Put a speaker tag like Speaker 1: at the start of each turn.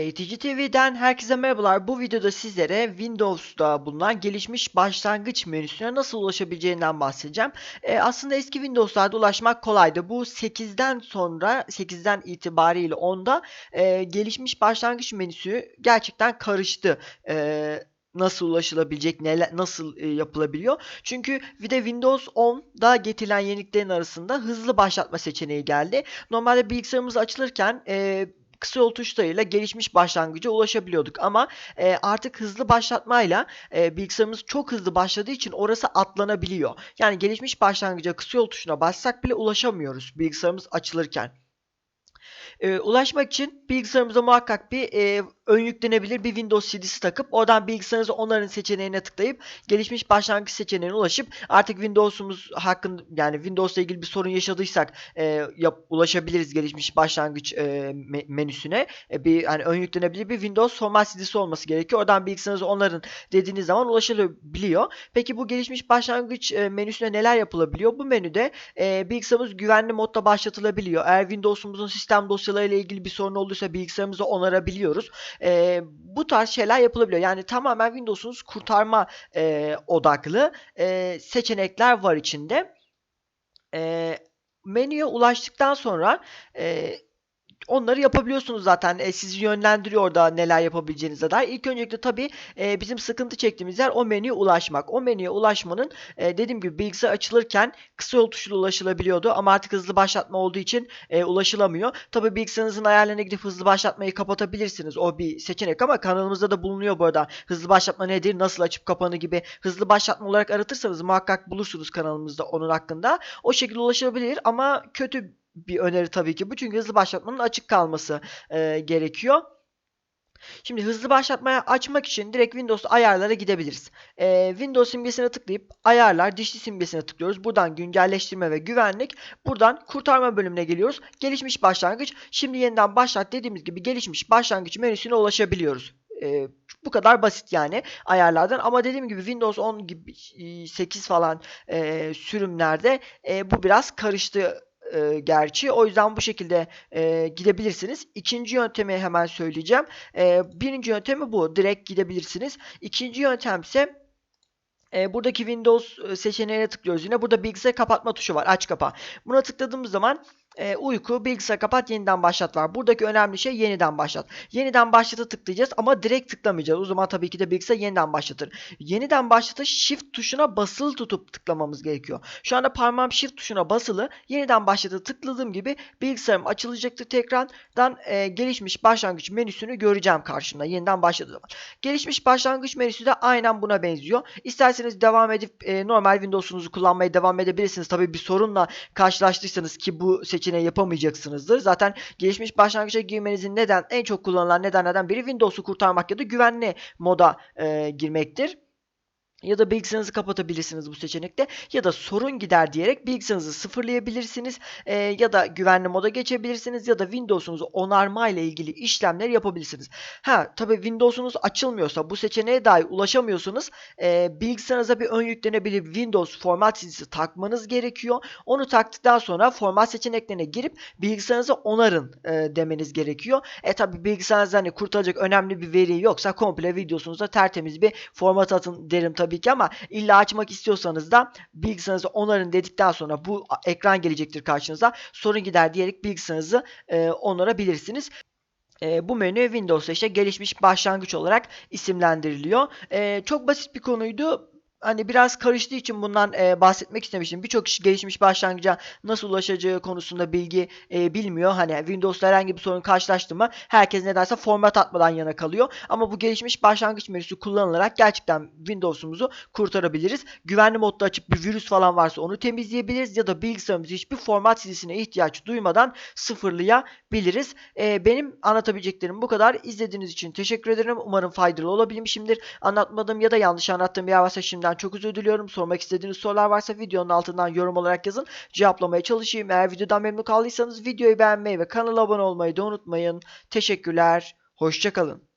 Speaker 1: Eğitici TV'den herkese merhabalar. Bu videoda sizlere Windows'ta bulunan gelişmiş başlangıç menüsüne nasıl ulaşabileceğinden bahsedeceğim. Ee, aslında eski Windows'larda ulaşmak kolaydı. Bu 8'den sonra, 8'den itibariyle 10'da e, gelişmiş başlangıç menüsü gerçekten karıştı. Ee, nasıl ulaşılabilecek, neler, nasıl e, yapılabiliyor. Çünkü bir de Windows 10'da getirilen yeniliklerin arasında hızlı başlatma seçeneği geldi. Normalde bilgisayarımız açılırken e, kısa yol tuşlarıyla gelişmiş başlangıca ulaşabiliyorduk. Ama e, artık hızlı başlatmayla e, bilgisayarımız çok hızlı başladığı için orası atlanabiliyor. Yani gelişmiş başlangıca kısa yol tuşuna bassak bile ulaşamıyoruz bilgisayarımız açılırken. E, ulaşmak için bilgisayarımıza muhakkak bir e, ön yüklenebilir bir Windows CD'si takıp oradan bilgisayarınızı onların seçeneğine tıklayıp gelişmiş başlangıç seçeneğine ulaşıp artık Windows'umuz hakkında yani Windows'la ilgili bir sorun yaşadıysak e, yap, ulaşabiliriz gelişmiş başlangıç e, me- menüsüne. E, bir hani ön yüklenebilir bir Windows format CD'si olması gerekiyor. Oradan bilgisayarınızı onların dediğiniz zaman ulaşılabiliyor. Peki bu gelişmiş başlangıç e, menüsüne neler yapılabiliyor? Bu menüde e, bilgisayarımız güvenli modda başlatılabiliyor. Eğer Windows'umuzun sistem dosyalarıyla ilgili bir sorun olduysa bilgisayarımızı onarabiliyoruz. E, bu tarz şeyler yapılabiliyor. Yani tamamen Windows'unuz kurtarma e, odaklı e, seçenekler var içinde. E, menüye ulaştıktan sonra e, onları yapabiliyorsunuz zaten. E, sizi yönlendiriyor orada neler yapabileceğinize dair. İlk öncelikle tabii e, bizim sıkıntı çektiğimiz yer o menüye ulaşmak. O menüye ulaşmanın e, dediğim gibi bilgisayar açılırken kısa yol tuşuyla ulaşılabiliyordu ama artık hızlı başlatma olduğu için e, ulaşılamıyor. Tabii bilgisayarınızın ayarlarına gidip hızlı başlatmayı kapatabilirsiniz. O bir seçenek ama kanalımızda da bulunuyor bu arada. Hızlı başlatma nedir, nasıl açıp kapanı gibi hızlı başlatma olarak aratırsanız muhakkak bulursunuz kanalımızda onun hakkında. O şekilde ulaşılabilir ama kötü bir öneri tabii ki bu. Çünkü hızlı başlatmanın açık kalması e, gerekiyor. Şimdi hızlı başlatmaya açmak için direkt Windows ayarlara gidebiliriz. Ee, Windows simgesine tıklayıp ayarlar dişli simgesine tıklıyoruz. Buradan güncelleştirme ve güvenlik. Buradan kurtarma bölümüne geliyoruz. Gelişmiş başlangıç. Şimdi yeniden başlat dediğimiz gibi gelişmiş başlangıç menüsüne ulaşabiliyoruz. Ee, bu kadar basit yani ayarlardan ama dediğim gibi Windows 10 gibi 8 falan e, sürümlerde e, bu biraz karıştı e, gerçi. O yüzden bu şekilde e, gidebilirsiniz. İkinci yöntemi hemen söyleyeceğim. E, birinci yöntemi bu. Direkt gidebilirsiniz. İkinci yöntem ise e, buradaki Windows e, seçeneğine tıklıyoruz. Yine burada bilgisayar kapatma tuşu var. Aç kapa. Buna tıkladığımız zaman e, uyku, bilgisayar kapat, yeniden başlat var. Buradaki önemli şey yeniden başlat. Yeniden başlatı tıklayacağız ama direkt tıklamayacağız. O zaman tabii ki de bilgisayar yeniden başlatır. Yeniden başlatı shift tuşuna basılı tutup tıklamamız gerekiyor. Şu anda parmağım shift tuşuna basılı. Yeniden başlatı tıkladığım gibi bilgisayarım açılacaktır tekrardan e, gelişmiş başlangıç menüsünü göreceğim karşımda. Yeniden başladığı zaman. Gelişmiş başlangıç menüsü de aynen buna benziyor. İsterseniz devam edip e, normal Windows'unuzu kullanmaya devam edebilirsiniz. Tabii bir sorunla karşılaştıysanız ki bu seçeneği yapamayacaksınızdır. Zaten gelişmiş başlangıça girmenizin neden en çok kullanılan nedenlerden biri Windows'u kurtarmak ya da güvenli moda e, girmektir. Ya da bilgisayarınızı kapatabilirsiniz bu seçenekte. Ya da sorun gider diyerek bilgisayarınızı sıfırlayabilirsiniz. Ee, ya da güvenli moda geçebilirsiniz. Ya da Windows'unuzu onarma ile ilgili işlemler yapabilirsiniz. Ha tabi Windows'unuz açılmıyorsa bu seçeneğe dahi ulaşamıyorsunuz. E, bilgisayarınıza bir ön yüklenebilir Windows format çizgisi takmanız gerekiyor. Onu taktıktan sonra format seçeneklerine girip bilgisayarınızı onarın e, demeniz gerekiyor. E tabi bilgisayarınızda hani kurtaracak önemli bir veri yoksa komple videosunuza tertemiz bir format atın derim tabii tabii ki ama illa açmak istiyorsanız da bilgisayarınızı onarın dedikten sonra bu ekran gelecektir karşınıza. Sorun gider diyerek bilgisayarınızı e, onarabilirsiniz. E, bu menü Windows'ta işte gelişmiş başlangıç olarak isimlendiriliyor. E, çok basit bir konuydu hani biraz karıştığı için bundan e, bahsetmek istemiştim. Birçok kişi gelişmiş başlangıca nasıl ulaşacağı konusunda bilgi e, bilmiyor. Hani Windows'ta herhangi bir sorun karşılaştı mı herkes nedense format atmadan yana kalıyor. Ama bu gelişmiş başlangıç menüsü kullanılarak gerçekten Windows'umuzu kurtarabiliriz. Güvenli modda açıp bir virüs falan varsa onu temizleyebiliriz ya da bilgisayarımızı hiçbir format çizgisine ihtiyaç duymadan sıfırlayabiliriz. E, benim anlatabileceklerim bu kadar. İzlediğiniz için teşekkür ederim. Umarım faydalı olabilmişimdir. Anlatmadığım ya da yanlış anlattığım bir yer varsa şimdiden çok özür diliyorum. Sormak istediğiniz sorular varsa videonun altından yorum olarak yazın. Cevaplamaya çalışayım. Eğer videodan memnun kaldıysanız videoyu beğenmeyi ve kanala abone olmayı da unutmayın. Teşekkürler. Hoşçakalın.